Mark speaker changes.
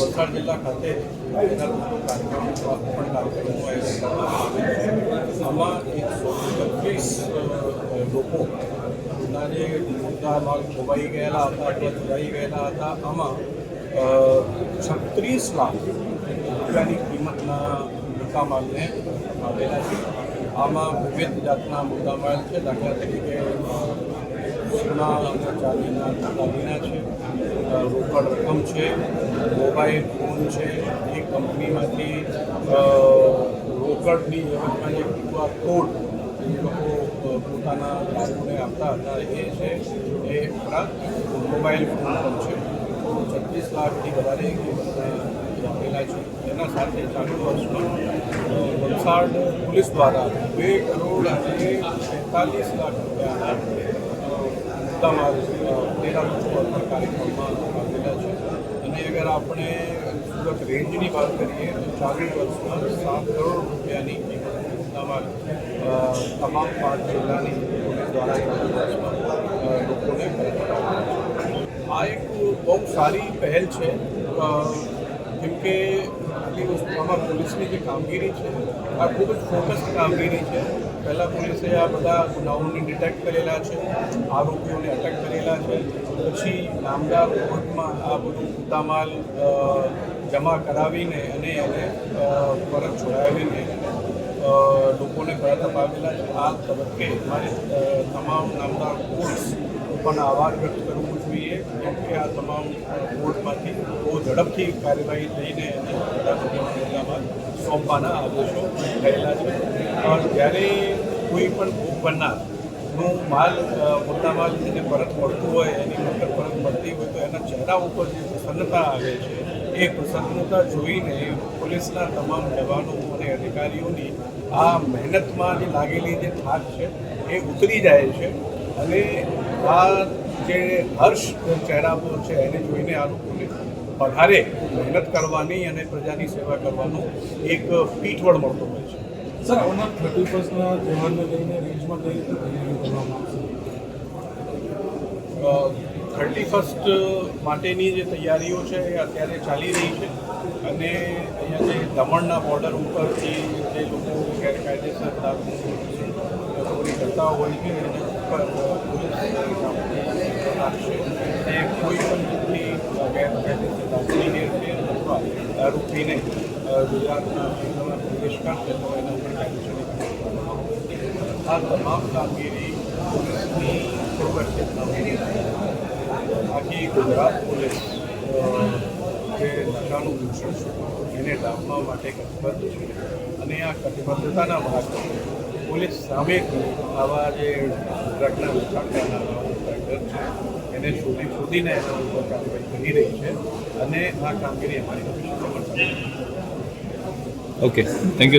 Speaker 1: વલસાડ જિલ્લા ખાતે આમાં એકસો છત્રીસ લોકો ના જે માર્ગ ખોવાઈ ગયેલા હતા અથવા ચોરાઈ ગયેલા હતા. આમાં છત્રીસ લાખ રૂપિયાની કિંમતના મુદ્દામાલને આવેલા છે આમાં વિવિધ જાતના મુદ્દામાલ છે. દાખલા તરીકે સોના અને ચાંદીના દાગીના છે. અ, રોકડ રકમ છે મોબાઈલ ફોન છે એ કંપનીમાંથી અ, રોકડની વ્યવસ્થામાં જે ક્યુઆર કોડ એ લોકો અ, પોતાના ગ્રાહકોને આપતા હતા. એ છે એ ઉપરાંત મોબાઈલ ફોન પણ છે. તો છત્રીસ લાખથી વધારે કિંમતના આપેલા છે. એના સાથે ચાલુ વર્ષમાં અ, વલસાડ પોલીસ દ્વારા બે કરોડ અને બેતાલીસ લાખ રૂપિયાના અ, તેના અર્પણ કાર્યક્રમમાં આવેલા છે. અને અગર આપણે સુરત રેન્જની વાત કરીએ તો ચાલુ વર્ષમાં સાત કરોડ રૂપિયાની અ, તમામ પાંચ જિલ્લાની પોલીસ દ્વારા લોકોને. આ એક બહુ સારી પહેલ છે. કેમ કે આટલી વસ્તુમાં પોલીસની જે કામગીરી છે આ ખૂબ જ ફોકસ કામગીરી છે. પહેલાં પોલીસે આ બધા ગુનાઓને ડિટેક્ટ કરેલા છે, આરોપીઓને અટક કરેલા છે. પછી નામદાર કોર્ટમાં આ બધું મુદ્દામાલ જમા કરાવીને અને એને પરત છોડાવીને લોકોને પરત અપાવેલા છે. આ તબક્કે મારે તમામ નામદાર કોર્ટ્સ પણ આભાર વ્યક્ત કરવું જોઈએ કેમ કે આ તમામ કોર્ટમાંથી બહુ ઝડપથી કાર્યવાહી થઈને એને મુદ્દામાં સોંપવાના આદેશો થયેલા છે. જ્યારે કોઈ પણ ભોગ બનનારનું માલ અ, માલ એને પરત મળતું હોય એની મગર પરત મળતી હોય તો એના ચહેરા ઉપર જે પ્રસન્નતા આવે છે એ પ્રસન્નતા જોઈને પોલીસના તમામ જવાનો અને અધિકારીઓની આ મહેનતમાં જે લાગેલી જે થાક છે એ ઉતરી જાય છે. અને આ જે હર્ષ ચહેરા પર છે એને જોઈને આ લોકોને વધારે મહેનત કરવાની અને પ્રજાની સેવા કરવાનું એક પીઠબળ મળતો હોય છે.
Speaker 2: સર આવનાર થર્ટી ફર્સ્ટના તહેવારને લઈને રેન્જમાં કઈ રીતે તૈયારી કરવામાં આવશે?
Speaker 1: થર્ટી ફર્સ્ટ માટેની જે તૈયારીઓ છે એ અત્યારે ચાલી રહી છે. અને અહીંયા જે દમણના બોર્ડર ઉપરથી જે લોકો ગેરકાયદેસર દારૂ કરતા હોય છે, એને ઉપર અને કોઈ પણ જાતની ગેરકાયદેસર દારૂ પીને ગુજરાતના ક્ષેત્રમાં પ્રવેશ તો એના ઉપર. આ તમામ કામગીરી પોલીસની કામગીરી છે. ગુજરાત પોલીસ જે નશાનું દૂષણ છે, એને ડામવા માટે કટિબદ્ધ છે અને આ કટિબદ્ધતાના ભાગમાં પોલીસ સામે આવા જે ડ્રગના વેચાણ છે, એને શોધી શોધીને એના ઉપર કાર્યવાહી કરી રહી છે અને આ કામગીરી અમારી
Speaker 3: ઓકે થેન્ક યુ સર